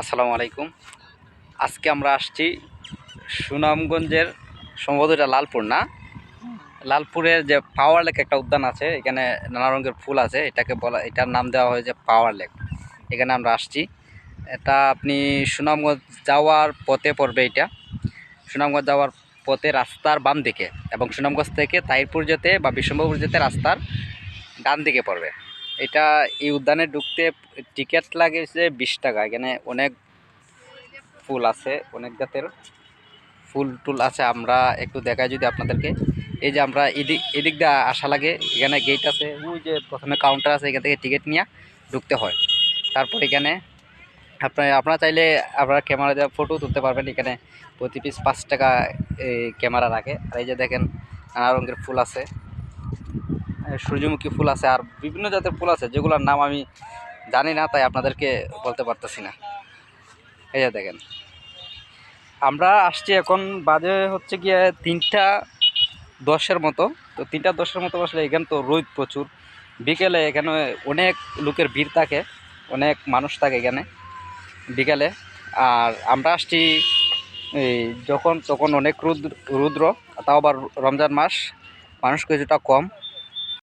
আসসালামু আলাইকুম। আজকে আমরা আসছি সুনামগঞ্জের সম্ভবত এটা লালপুর না? লালপুরের যে পাওয়ার লেক একটা উদ্যান আছে, এখানে নানা রঙের ফুল আছে, এটাকে বলা, এটার নাম দেওয়া হয়েছে পাওয়ার লেক এখানে আমরা আসছি। এটা আপনি সুনামগঞ্জ যাওয়ার পথে পড়বে এটা। সুনামগঞ্জ যাওয়ার পথে রাস্তার বাম দিকে এবং সুনামগঞ্জ থেকে তাহিরপুর যেতে বা বিশ্বম্ভপুর যেতে রাস্তার ডান দিকে পড়বে। এটা এই উদ্যানে ঢুকতে টিকিট লাগেছে বিশ টাকা। এখানে অনেক ফুল আছে, অনেক জাতের ফুল টুল আছে। আমরা একটু দেখাই যদি আপনাদেরকে। এই যে আমরা এদিক এদিক দিয়ে আসা লাগে, এখানে গেট আছে। ওই যে প্রথমে কাউন্টার আছে, এখান থেকে টিকিট নিয়ে ঢুকতে হয়। তারপর এখানে আপনার, আপনারা চাইলে আপনারা ক্যামেরা দিয়ে ফটো তুলতে পারবেন। এখানে প্রতি পিস পাঁচ টাকা ক্যামেরা রাখে। আর এই যে দেখেন, নানা রঙের ফুল আছে। সূর্যমুখী ফুল আছে আর বিভিন্ন জাতের ফুল আছে, যেগুলোর নাম আমি জানি না, তাই আপনাদেরকে বলতে পারতেছি না। এই যে দেখেন। আমরা আসছি এখন বাজে হচ্ছে গিয়ে তিনটা দশের মতো। তো তিনটা দশের মতো আসলে এখানে তো রোদ প্রচুর। বিকেলে এখানে অনেক লোকের ভিড় থাকে, অনেক মানুষ থাকে এখানে বিকেলে। আর আমরা আসছি এই যখন, তখন অনেক রুদ্র রুদ্র, তাও আবার রমজান মাস। মানুষ কিছুটা কম।